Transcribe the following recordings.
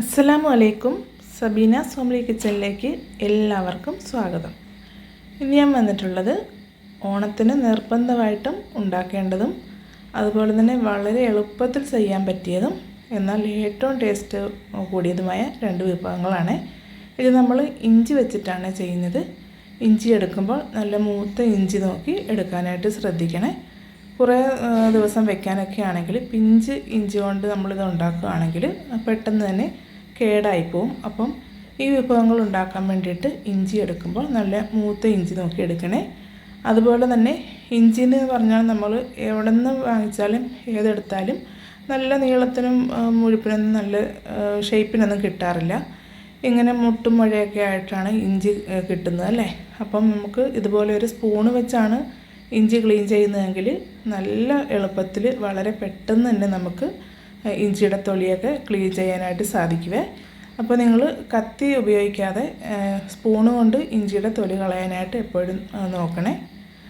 അസ്സലാമു അലൈക്കും സബീന സോംലി കിച്ചണിലേക്ക് എല്ലാവർക്കും സ്വാഗതം. ഇന്ന് ഞാൻ വന്നിട്ടുള്ളത് ഓണത്തിന് നിർബന്ധമായിട്ടും ഉണ്ടാക്കേണ്ടതും അതുപോലെ തന്നെ വളരെ എളുപ്പത്തിൽ ചെയ്യാൻ പറ്റിയതും എന്നാൽ ഏറ്റവും ടേസ്റ്റ് കൂടിയതുമായ രണ്ട് വിഭവങ്ങളാണ്. ഇത് നമ്മൾ ഇഞ്ചി വെച്ചിട്ടാണ് ചെയ്യുന്നത്. ഇഞ്ചി എടുക്കുമ്പോൾ നല്ല മൂത്ത ഇഞ്ചി നോക്കി എടുക്കാനായിട്ട് ശ്രദ്ധിക്കണേ. കുറേ ദിവസം വെക്കാനൊക്കെ ആണെങ്കിൽ പിഞ്ച് ഇഞ്ചി കൊണ്ട് നമ്മളിത് ഉണ്ടാക്കുകയാണെങ്കിൽ പെട്ടെന്ന് തന്നെ കേടായി പോവും. അപ്പം ഈ വിഭവങ്ങൾ ഉണ്ടാക്കാൻ വേണ്ടിയിട്ട് ഇഞ്ചി എടുക്കുമ്പോൾ നല്ല മൂത്ത ഇഞ്ചി നോക്കി എടുക്കണേ. അതുപോലെ തന്നെ ഇഞ്ചി എന്ന് പറഞ്ഞാൽ നമ്മൾ എവിടെ നിന്ന് വാങ്ങിച്ചാലും ഏതെടുത്താലും നല്ല നീളത്തിനും മുഴുപ്പിനും നല്ല ഷേപ്പിനൊന്നും കിട്ടാറില്ല. ഇങ്ങനെ മുട്ടും മുഴയൊക്കെ ആയിട്ടാണ് ഇഞ്ചി കിട്ടുന്നത് അല്ലേ? അപ്പം നമുക്ക് ഇതുപോലെ ഒരു സ്പൂണ് വെച്ചാണ് ഇഞ്ചി ക്ലീൻ ചെയ്യുന്നതെങ്കിൽ നല്ല എളുപ്പത്തിൽ വളരെ പെട്ടെന്ന് തന്നെ നമുക്ക് ഇഞ്ചിയുടെ തൊലിയൊക്കെ ക്ലീൻ ചെയ്യാനായിട്ട് സാധിക്കുവേ. അപ്പോൾ നിങ്ങൾ കത്തി ഉപയോഗിക്കാതെ സ്പൂണ് കൊണ്ട് ഇഞ്ചിയുടെ തൊലി കളയാനായിട്ട് എപ്പോഴും നോക്കണേ.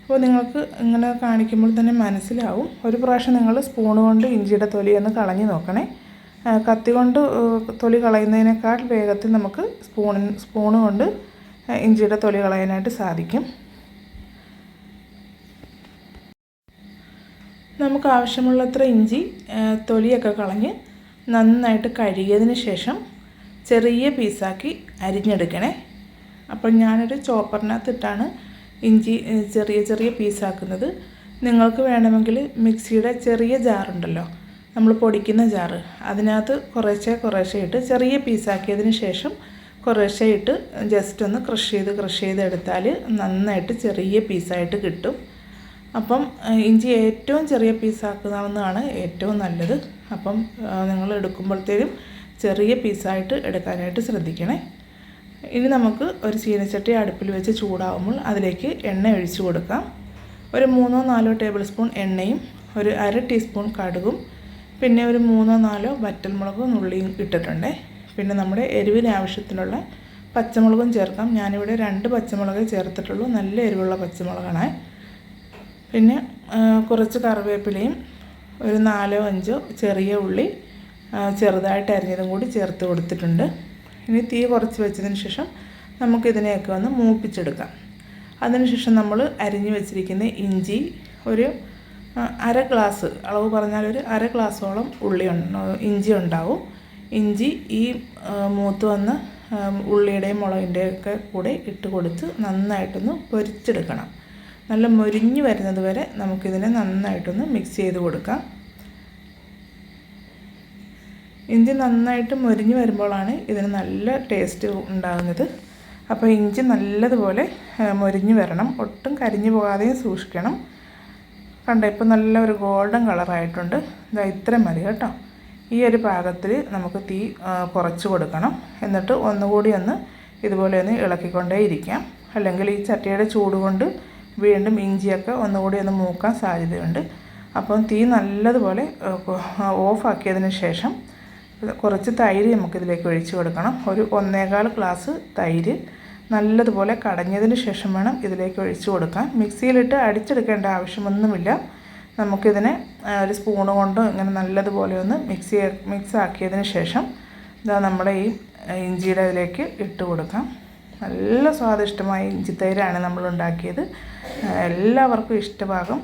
അപ്പോൾ നിങ്ങൾക്ക് ഇങ്ങനെ കാണിക്കുമ്പോൾ തന്നെ മനസ്സിലാവും. ഒരു പ്രാവശ്യം നിങ്ങൾ സ്പൂണ് കൊണ്ട് ഇഞ്ചിയുടെ തൊലി ഒന്ന് കളഞ്ഞ് നോക്കണേ. കത്തി കൊണ്ട് തൊലി കളയുന്നതിനേക്കാൾ വേഗത്തിൽ നമുക്ക് സ്പൂണിന് സ്പൂണ് കൊണ്ട് ഇഞ്ചിയുടെ തൊലി കളയാനായിട്ട് സാധിക്കും. നമുക്ക് ആവശ്യമുള്ളത്ര ഇഞ്ചി തൊലിയൊക്കെ കളഞ്ഞ് നന്നായിട്ട് കഴുകിയതിന് ശേഷം ചെറിയ പീസാക്കി അരിഞ്ഞെടുക്കണേ. അപ്പോൾ ഞാനൊരു ചോപ്പറിനകത്തിട്ടാണ് ഇഞ്ചി ചെറിയ ചെറിയ പീസാക്കുന്നത്. നിങ്ങൾക്ക് വേണമെങ്കിൽ മിക്സിയുടെ ചെറിയ ജാറുണ്ടല്ലോ നമ്മൾ പൊടിക്കുന്ന ജാറ്. അതിനകത്ത് കുറേശ്ശെ കുറേശ്ശെ ഇട്ട് ചെറിയ പീസാക്കിയതിന് ശേഷം കുറേശ്ശെ ഇട്ട് ജസ്റ്റ് ഒന്ന് ക്രഷ് ചെയ്ത് ക്രഷ് ചെയ്ത് എടുത്താൽ നന്നായിട്ട് ചെറിയ പീസായിട്ട് കിട്ടും. അപ്പം ഇഞ്ചി ഏറ്റവും ചെറിയ പീസാക്കുന്നതാണ് ഏറ്റവും നല്ലത്. അപ്പം നിങ്ങൾ എടുക്കുമ്പോഴത്തേനും ചെറിയ പീസായിട്ട് എടുക്കാനായിട്ട് ശ്രദ്ധിക്കണേ. ഇനി നമുക്ക് ഒരു ചീനച്ചട്ടി അടുപ്പിൽ വെച്ച് ചൂടാവുമ്പോൾ അതിലേക്ക് എണ്ണ ഒഴിച്ചു കൊടുക്കാം. ഒരു മൂന്നോ നാലോ ടേബിൾ സ്പൂൺ എണ്ണയും ഒരു അര ടീസ്പൂൺ കടുകും പിന്നെ ഒരു മൂന്നോ നാലോ വറ്റൽമുളകും ഉള്ളിയും ഇട്ടിട്ടുണ്ട്. പിന്നെ നമ്മുടെ എരിവിന് ആവശ്യത്തിനുള്ള പച്ചമുളകും ചേർക്കാം. ഞാനിവിടെ രണ്ട് പച്ചമുളകേ ചേർത്തിട്ടുള്ളൂ. നല്ല എരിവുള്ള പച്ചമുളകാണ്. പിന്നെ കുറച്ച് കറിവേപ്പിലയും ഒരു നാലോ അഞ്ചോ ചെറിയ ഉള്ളി ചെറുതായിട്ട് അരിഞ്ഞതും കൂടി ചേർത്ത് കൊടുത്തിട്ടുണ്ട്. ഇനി തീ കുറച്ച് വെച്ചതിന് ശേഷം നമുക്കിതിനെയൊക്കെ ഒന്ന് മൂപ്പിച്ചെടുക്കാം. അതിനുശേഷം നമ്മൾ അരിഞ്ഞു വെച്ചിരിക്കുന്ന ഇഞ്ചി ഒരു അര ഗ്ലാസ് അളവ് പറഞ്ഞാൽ ഒരു അര ഗ്ലാസോളം ഉള്ളി ഇഞ്ചി ഉണ്ടാവും. ഇഞ്ചി ഈ മൂത്ത് വന്ന ഉള്ളിയുടെയും മുളകിന്റെയും ഒക്കെ കൂടെ ഇട്ട് കൊടുത്ത് നന്നായിട്ടൊന്ന് പൊരിച്ചെടുക്കണം. നല്ല മൊരിഞ്ഞ് വരുന്നത് വരെ നമുക്കിതിനെ നന്നായിട്ടൊന്ന് മിക്സ് ചെയ്ത് കൊടുക്കാം. ഇഞ്ചി നന്നായിട്ട് മൊരിഞ്ഞ് വരുമ്പോഴാണ് ഇതിന് നല്ല ടേസ്റ്റ് ഉണ്ടാകുന്നത്. അപ്പോൾ ഇഞ്ചി നല്ലതുപോലെ മൊരിഞ്ഞ് വരണം. ഒട്ടും കരിഞ്ഞു പോകാതെയും സൂക്ഷിക്കണം. കണ്ട ഇപ്പോൾ നല്ല ഒരു ഗോൾഡൻ കളറായിട്ടുണ്ട് ഇതാ ഇത്രയും മതി കേട്ടോ. ഈ ഒരു പാകത്തിൽ നമുക്ക് തീ കുറച്ച് കൊടുക്കണം. എന്നിട്ട് ഒന്നുകൂടി ഒന്ന് ഇതുപോലെ ഒന്ന് ഇളക്കിക്കൊണ്ടേ ഇരിക്കാം അല്ലെങ്കിൽ ഈ ചട്ടിയുടെ ചൂട് കൊണ്ട് വീണ്ടും ഇഞ്ചിയൊക്കെ ഒന്നുകൂടി ഒന്ന് മൂക്കാൻ സാധ്യതയുണ്ട്. അപ്പം തീ നല്ലതുപോലെ ഓഫാക്കിയതിന് ശേഷം കുറച്ച് തൈര് നമുക്കിതിലേക്ക് ഒഴിച്ച് കൊടുക്കണം. ഒരു ഒന്നേകാൽ ഗ്ലാസ് തൈര് നല്ലതുപോലെ കടഞ്ഞതിന് ശേഷം വേണം ഇതിലേക്ക് ഒഴിച്ച് കൊടുക്കാൻ. മിക്സിയിലിട്ട് അടിച്ചെടുക്കേണ്ട ആവശ്യമൊന്നുമില്ല. നമുക്കിതിനെ ഒരു സ്പൂണ് കൊണ്ടോ ഇങ്ങനെ നല്ലതുപോലെ ഒന്ന് മിക്സി മിക്സ് ആക്കിയതിന് ശേഷം ഇതാ നമ്മുടെ ഈ ഇഞ്ചിയുടെ ഇതിലേക്ക് ഇട്ട് കൊടുക്കാം. നല്ല സ്വാദിഷ്ടമായ ഇഞ്ചിത്തൈരാണ് നമ്മൾ ഉണ്ടാക്കിയത് എല്ലാവർക്കും ഇഷ്ടമാകും.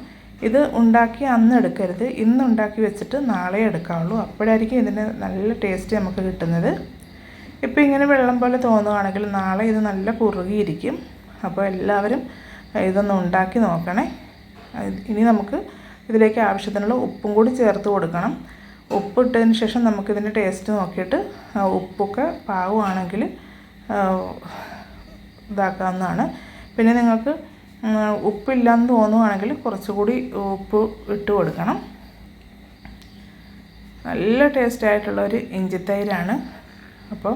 ഇത് ഉണ്ടാക്കി അന്ന് എടുക്കരുത്. ഇന്ന് ഉണ്ടാക്കി വെച്ചിട്ട് നാളെ എടുക്കാവുള്ളൂ. അപ്പോഴായിരിക്കും ഇതിന് നല്ല ടേസ്റ്റ് നമുക്ക് കിട്ടുന്നത്. ഇപ്പോൾ ഇങ്ങനെ വെള്ളം പോലെ തോന്നുകയാണെങ്കിൽ നാളെ ഇത് നല്ല കുറുകിയിരിക്കും. അപ്പോൾ എല്ലാവരും ഇതൊന്ന് ഉണ്ടാക്കി നോക്കണേ. ഇനി നമുക്ക് ഇതിലേക്ക് ആവശ്യത്തിനുള്ള ഉപ്പും കൂടി ചേർത്ത് കൊടുക്കണം. ഉപ്പ് ഇട്ടതിന് ശേഷം നമുക്കിതിന്റെ ടേസ്റ്റ് നോക്കിയിട്ട് ഉപ്പൊക്കെ പാകമാണെങ്കിൽ ഇതാക്കാവുന്നതാണ്. പിന്നെ നിങ്ങൾക്ക് ഉപ്പില്ലാന്ന് തോന്നുവാണെങ്കിൽ കുറച്ചുകൂടി ഉപ്പ് ഇട്ട് കൊടുക്കണം. നല്ല ടേസ്റ്റ് ആയിട്ടുള്ള ഒരു ഇഞ്ചിത്തൈരാണ്. അപ്പോൾ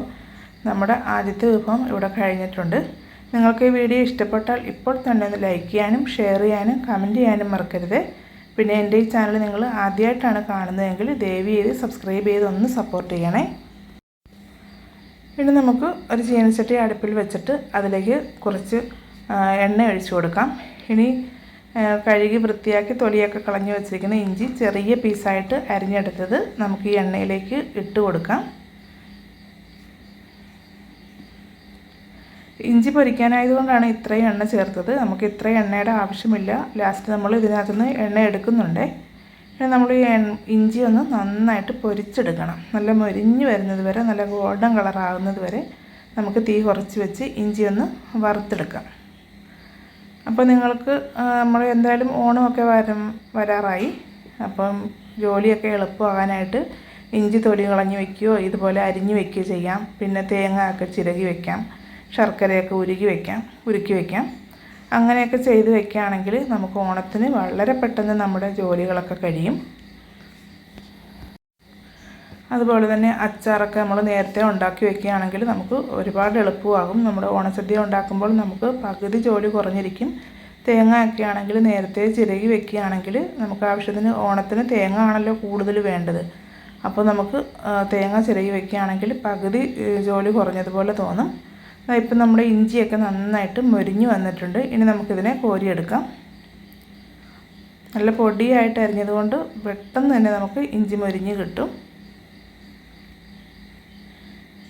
നമ്മുടെ ആദ്യത്തെ വിഭവം ഇവിടെ കഴിഞ്ഞിട്ടുണ്ട്. നിങ്ങൾക്ക് ഈ വീഡിയോ ഇഷ്ടപ്പെട്ടാൽ ഇപ്പോൾ തന്നെ ഒന്ന് ലൈക്ക് ചെയ്യാനും ഷെയർ ചെയ്യാനും കമന്റ് ചെയ്യാനും മറക്കരുത്. പിന്നെ എന്റെ ഈ ചാനൽ നിങ്ങൾ ആദ്യമായിട്ടാണ് കാണുന്നതെങ്കിൽ ദയവ് ചെയ്ത് സബ്സ്ക്രൈബ് ചെയ്ത് ഒന്ന് സപ്പോർട്ട് ചെയ്യണേ. ഇനി നമുക്ക് ഒരു ചീനച്ചട്ടി അടുപ്പിൽ വെച്ചിട്ട് അതിലേക്ക് കുറച്ച് എണ്ണ ഒഴിച്ചു കൊടുക്കാം. ഇനി കഴുകി വൃത്തിയാക്കി തൊലിയൊക്കെ കളഞ്ഞു വെച്ചിരിക്കുന്ന ഇഞ്ചി ചെറിയ പീസായിട്ട് അരിഞ്ഞെടുത്തത് നമുക്ക് ഈ എണ്ണയിലേക്ക് ഇട്ട് കൊടുക്കാം. ഇഞ്ചി പൊരിക്കാനായതുകൊണ്ടാണ് ഇത്രയും എണ്ണ ചേർത്തത്. നമുക്ക് ഇത്രയും എണ്ണയുടെ ആവശ്യമില്ല. ലാസ്റ്റ് നമ്മൾ ഇതിനകത്തുനിന്ന് എണ്ണ എടുക്കുന്നുണ്ടേ. നമ്മൾ ഈ ഇഞ്ചി ഒന്ന് നന്നായിട്ട് പൊരിച്ചെടുക്കണം. നല്ല മൊരിഞ്ഞ് വരുന്നത് വരെ നല്ല ഗോൾഡൻ കളറാകുന്നത് വരെ നമുക്ക് തീ കുറച്ച് വെച്ച് ഇഞ്ചി ഒന്ന് വറുത്തെടുക്കാം. അപ്പോൾ നിങ്ങൾക്ക് നമ്മൾ എന്തായാലും ഓണമൊക്കെ വരും വരാറായി. അപ്പം ജോലിയൊക്കെ എളുപ്പമാകാനായിട്ട് ഇഞ്ചി തൊലി കളഞ്ഞ് വെക്കുകയോ ഇതുപോലെ അരിഞ്ഞ് വെക്കുകയോ ചെയ്യാം. പിന്നെ തേങ്ങ ഒക്കെ ചിരകി വെക്കാം. ശർക്കരയൊക്കെ ഉരുകി വെക്കാം ഉരുക്കി വെക്കാം. അങ്ങനെയൊക്കെ ചെയ്ത് വെക്കുകയാണെങ്കിൽ നമുക്ക് ഓണത്തിന് വളരെ പെട്ടെന്ന് നമ്മുടെ ജോലികളൊക്കെ കഴിയും. അതുപോലെ തന്നെ അച്ചാറൊക്കെ നമ്മൾ നേരത്തെ ഉണ്ടാക്കി വെക്കുകയാണെങ്കിൽ നമുക്ക് ഒരുപാട് എളുപ്പമാകും. നമ്മുടെ ഓണസദ്യ ഉണ്ടാക്കുമ്പോൾ നമുക്ക് പകുതി ജോലി കുറഞ്ഞിരിക്കും. തേങ്ങ ഒക്കെ ആണെങ്കിൽ നേരത്തെ ചിരകി വെക്കുകയാണെങ്കിൽ നമുക്ക് ആവശ്യത്തിന് ഓണത്തിന് തേങ്ങ ആണല്ലോ കൂടുതൽ വേണ്ടത്. അപ്പോൾ നമുക്ക് തേങ്ങ ചിരകി വെക്കുകയാണെങ്കിൽ പകുതി ജോലി കുറഞ്ഞതുപോലെ തോന്നും. ഇപ്പം നമ്മുടെ ഇഞ്ചിയൊക്കെ നന്നായിട്ട് മൊരിഞ്ഞു വന്നിട്ടുണ്ട്. ഇനി നമുക്കിതിനെ കോരിയെടുക്കാം. നല്ല പൊടിയായിട്ട് അരിഞ്ഞതുകൊണ്ട് പെട്ടെന്ന് തന്നെ നമുക്ക് ഇഞ്ചി മൊരിഞ്ഞ് കിട്ടും.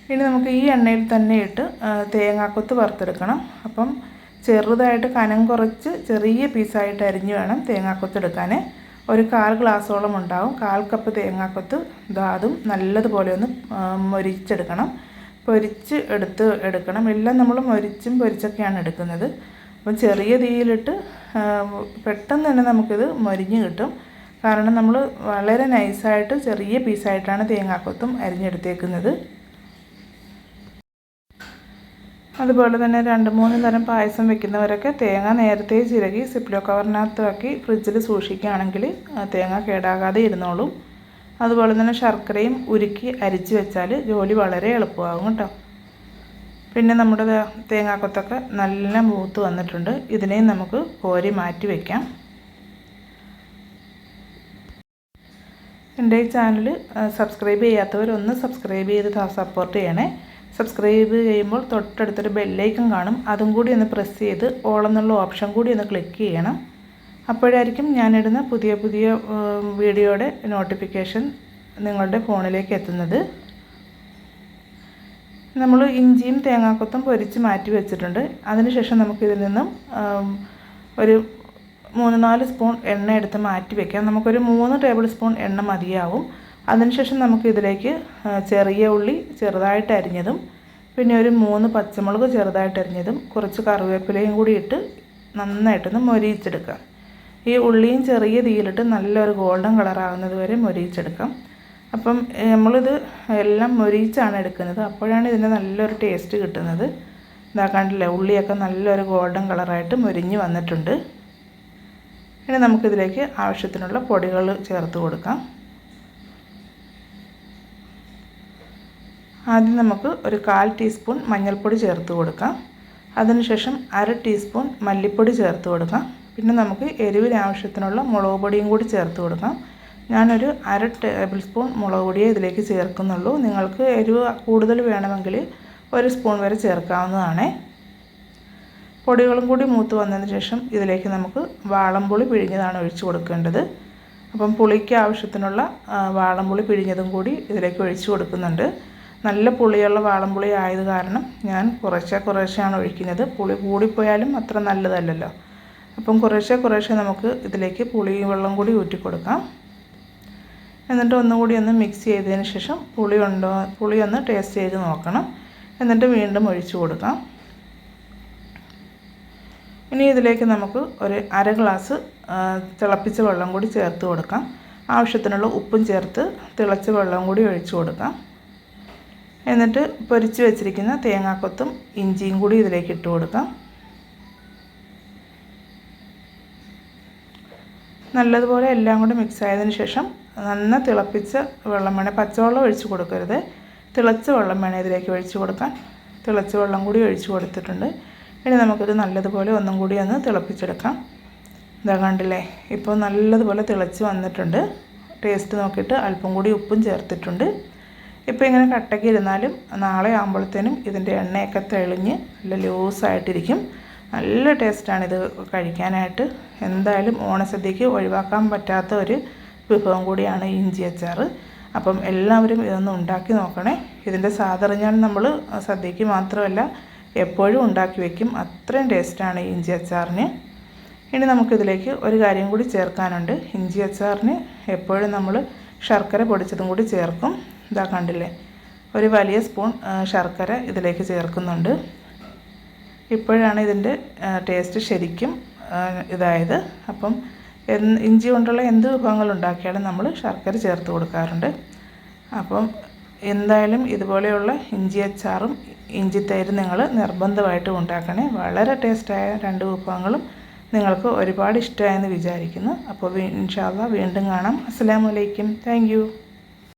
ഇനി നമുക്ക് ഈ എണ്ണയിൽ തന്നെ ഇട്ട് തേങ്ങാക്കൊത്ത് വറുത്തെടുക്കണം. അപ്പം ചെറുതായിട്ട് കനം കുറച്ച് ചെറിയ പീസായിട്ട് അരിഞ്ഞ് വേണം തേങ്ങാക്കൊത്ത് എടുക്കാൻ ഒരു കാൽ ഗ്ലാസോളം ഉണ്ടാവും. കാൽ കപ്പ് തേങ്ങാക്കൊത്ത് ഇതാ അതും നല്ലതുപോലെ ഒന്ന് മൊരിച്ചെടുക്കണം. പൊരിച്ച് എടുത്ത് എടുക്കണം. എല്ലാം നമ്മൾ മൊരിച്ചും പൊരിച്ചൊക്കെയാണ് എടുക്കുന്നത്. അപ്പം ചെറിയ തീയിലിട്ട് പെട്ടെന്ന് തന്നെ നമുക്കിത് മൊരിഞ്ഞ് കിട്ടും. കാരണം നമ്മൾ വളരെ നൈസായിട്ട് ചെറിയ പീസായിട്ടാണ് തേങ്ങാക്കൊത്തും അരിഞ്ഞെടുത്തേക്കുന്നത്. അതുപോലെ തന്നെ രണ്ട് മൂന്ന് തരം പായസം വെക്കുന്നവരൊക്കെ തേങ്ങ നേരത്തെ ചിരകി സിപ്ലോ കവറിനകത്താക്കി ഫ്രിഡ്ജിൽ സൂക്ഷിക്കുകയാണെങ്കിൽ തേങ്ങ കേടാകാതെ ഇരുന്നോളും. അതുപോലെ തന്നെ ശർക്കരയും ഉരുക്കി അരിച്ച് വെച്ചാൽ ജോലി വളരെ എളുപ്പമാകും കേട്ടോ. പിന്നെ നമ്മുടെ തേങ്ങാക്കൊത്തൊക്കെ നല്ല മൂത്ത് വന്നിട്ടുണ്ട്. ഇതിനെയും നമുക്ക് കോരി മാറ്റി വയ്ക്കാം എന്റെ ഈ ചാനൽ സബ്സ്ക്രൈബ് ചെയ്യാത്തവരൊന്ന് സബ്സ്ക്രൈബ് ചെയ്ത് സപ്പോർട്ട് ചെയ്യണേ. സബ്സ്ക്രൈബ് ചെയ്യുമ്പോൾ തൊട്ടടുത്തൊരു ബെല്ലൈക്കൺ കാണും. അതും കൂടി ഒന്ന് പ്രസ് ചെയ്ത് ഓൾ എന്നുള്ള ഓപ്ഷൻ കൂടി ഒന്ന് ക്ലിക്ക് ചെയ്യണം. അപ്പോഴായിരിക്കും ഞാനിടുന്ന പുതിയ പുതിയ വീഡിയോയുടെ നോട്ടിഫിക്കേഷൻ നിങ്ങളുടെ ഫോണിലേക്ക് എത്തുന്നത്. നമ്മൾ ഇഞ്ചിയും തേങ്ങാക്കൊത്തും പൊരിച്ച് മാറ്റി വെച്ചിട്ടുണ്ട്. അതിനുശേഷം നമുക്കിതിൽ നിന്നും ഒരു മൂന്ന് നാല് സ്പൂൺ എണ്ണ എടുത്ത് മാറ്റി വെക്കാം. നമുക്കൊരു മൂന്ന് ടേബിൾ സ്പൂൺ എണ്ണ മതിയാവും. അതിനുശേഷം നമുക്ക് ഇതിലേക്ക് ചെറിയ ഉള്ളി ചെറുതായിട്ട് അരിഞ്ഞതും പിന്നെ ഒരു മൂന്ന് പച്ചമുളക് ചെറുതായിട്ട് അരിഞ്ഞതും കുറച്ച് കറിവേപ്പിലയും കൂടി ഇട്ട് നന്നായിട്ടൊന്ന് മൊരിയിച്ചെടുക്കാം. ഈ ഉള്ളിയും ചെറിയ തീയിലിട്ട് നല്ലൊരു ഗോൾഡൻ കളറാകുന്നത് വരെ മൊരിയിച്ചെടുക്കാം. അപ്പം നമ്മളിത് എല്ലാം മൊരിയിച്ചാണ് എടുക്കുന്നത്. അപ്പോഴാണ് ഇതിന്റെ നല്ലൊരു ടേസ്റ്റ് കിട്ടുന്നത്. ഇതാ കണ്ടില്ലേ ഉള്ളിയൊക്കെ നല്ലൊരു ഗോൾഡൻ കളറായിട്ട് മൊരിഞ്ഞ് വന്നിട്ടുണ്ട്. ഇനി നമുക്കിതിലേക്ക് ആവശ്യത്തിനുള്ള പൊടികൾ ചേർത്ത് കൊടുക്കാം. ആദ്യം നമുക്ക് ഒരു കാൽ ടീസ്പൂൺ മഞ്ഞൾപ്പൊടി ചേർത്ത് കൊടുക്കാം. അതിനുശേഷം അര ടീസ്പൂൺ മല്ലിപ്പൊടി ചേർത്ത് കൊടുക്കാം. പിന്നെ നമുക്ക് എരിവിന് ആവശ്യത്തിനുള്ള മുളക് പൊടിയും കൂടി ചേർത്ത് കൊടുക്കാം. ഞാനൊരു അര ടേബിൾ സ്പൂൺ മുളക് പൊടിയെ ഇതിലേക്ക് ചേർക്കുന്നുള്ളൂ. നിങ്ങൾക്ക് എരിവ് കൂടുതൽ വേണമെങ്കിൽ ഒരു സ്പൂൺ വരെ ചേർക്കാവുന്നതാണ്. പൊടികളും കൂടി മൂത്ത് വന്നതിന് ശേഷം ഇതിലേക്ക് നമുക്ക് വാളംപുളി പിഴിഞ്ഞതാണ് ഒഴിച്ചു കൊടുക്കേണ്ടത്. അപ്പം പുളിക്ക് ആവശ്യത്തിനുള്ള വാളംപുളി പിഴിഞ്ഞതും കൂടി ഇതിലേക്ക് ഒഴിച്ചു കൊടുക്കുന്നുണ്ട്. നല്ല പുളിയുള്ള വാളംപുളി ആയത് കാരണം ഞാൻ കുറേശ്ശെ കുറേശ്ശെയാണ് ഒഴിക്കുന്നത്. പുളി കൂടിപ്പോയാലും അത്ര നല്ലതല്ലല്ലോ. അപ്പം കുറേശ്ശെ കുറേശ്ശെ നമുക്ക് ഇതിലേക്ക് പുളി വെള്ളം കൂടി ഊറ്റി കൊടുക്കാം. എന്നിട്ട് ഒന്നുകൂടി ഒന്ന് മിക്സ് ചെയ്തതിന് ശേഷം പുളി ഉണ്ടോ പുളി ഒന്ന് ടേസ്റ്റ് ചെയ്ത് നോക്കണം. എന്നിട്ട് വീണ്ടും ഒഴിച്ചു കൊടുക്കാം. ഇനി ഇതിലേക്ക് നമുക്ക് ഒരു അര ഗ്ലാസ് തിളപ്പിച്ച വെള്ളം കൂടി ചേർത്ത് കൊടുക്കാം. ആവശ്യത്തിനുള്ള ഉപ്പും ചേർത്ത് തിളച്ച വെള്ളം കൂടി ഒഴിച്ചു കൊടുക്കാം. എന്നിട്ട് പൊരിച്ച് വെച്ചിരിക്കുന്ന തേങ്ങാക്കൊത്തും ഇഞ്ചിയും കൂടി ഇതിലേക്ക് ഇട്ട് കൊടുക്കാം. നല്ലതുപോലെ എല്ലാം കൂടി മിക്സ് ആയതിനു ശേഷം നന്ന തിളപ്പിച്ച വെള്ളം വേണേൽ പച്ചവെള്ളം ഒഴിച്ച് കൊടുക്കരുത്. തിളച്ച വെള്ളം വേണേൽ ഇതിലേക്ക് ഒഴിച്ച് കൊടുക്കാൻ. തിളച്ച വെള്ളം കൂടി ഒഴിച്ച് കൊടുത്തിട്ടുണ്ട്. ഇനി നമുക്കിത് നല്ലതുപോലെ ഒന്നും കൂടി ഒന്ന് തിളപ്പിച്ചെടുക്കാം. ഇതാ കണ്ടില്ലേ? ഇപ്പോൾ നല്ലതുപോലെ തിളച്ച് വന്നിട്ടുണ്ട്. ടേസ്റ്റ് നോക്കിയിട്ട് അല്പം കൂടി ഉപ്പും ചേർത്തിട്ടുണ്ട്. ഇപ്പോൾ ഇങ്ങനെ കട്ടയ്ക്ക് ഇരുന്നാലും നാളെ ആകുമ്പോഴത്തേനും ഇതിന്റെ എണ്ണയൊക്കെ തെളിഞ്ഞ് നല്ല ലൂസായിട്ടിരിക്കും നല്ല ടേസ്റ്റാണിത് കഴിക്കാനായിട്ട്. എന്തായാലും ഓണസദ്യക്ക് ഒഴിവാക്കാൻ പറ്റാത്ത ഒരു വിഭവം കൂടിയാണ് ഇഞ്ചി അച്ചാർ അപ്പം എല്ലാവരും ഇതൊന്ന് ഉണ്ടാക്കി നോക്കണേ. ഇതിന്റെ സാധറിഞ്ഞാൽ നമ്മൾ സദ്യക്ക് മാത്രമല്ല എപ്പോഴും ഉണ്ടാക്കി വയ്ക്കും അത്രയും ടേസ്റ്റാണ് ഇഞ്ചി അച്ചാറിന്. ഇനി നമുക്കിതിലേക്ക് ഒരു കാര്യം കൂടി ചേർക്കാനുണ്ട്. ഇഞ്ചി അച്ചാറിന് എപ്പോഴും നമ്മൾ ശർക്കര പൊടിച്ചതും കൂടി ചേർക്കും. ഇതാ കണ്ടില്ലേ? ഒരു വലിയ സ്പൂൺ ശർക്കര ഇതിലേക്ക് ചേർക്കുന്നുണ്ട്. ഇപ്പോഴാണ് ഇതിന്റെ ടേസ്റ്റ് ശരിക്കും ഇതായത്. അപ്പം ഇഞ്ചി കൊണ്ടുള്ള എന്ത് വിഭവങ്ങൾ ഉണ്ടാക്കിയാലും നമ്മൾ ശർക്കര ചേർത്ത് കൊടുക്കാറുണ്ട്. അപ്പം എന്തായാലും ഇതുപോലെയുള്ള ഇഞ്ചി അച്ചാറും ഇഞ്ചി തൈരും നിങ്ങൾ നിർബന്ധമായിട്ടും ഉണ്ടാക്കണേ. വളരെ ടേസ്റ്റായ രണ്ട് വിഭവങ്ങളും നിങ്ങൾക്ക് ഒരുപാട് ഇഷ്ടമായെന്ന് വിചാരിക്കുന്നു. അപ്പോൾ ഇൻഷാല്ല വീണ്ടും കാണാം. അസ്സലാമു അലൈക്കും. താങ്ക്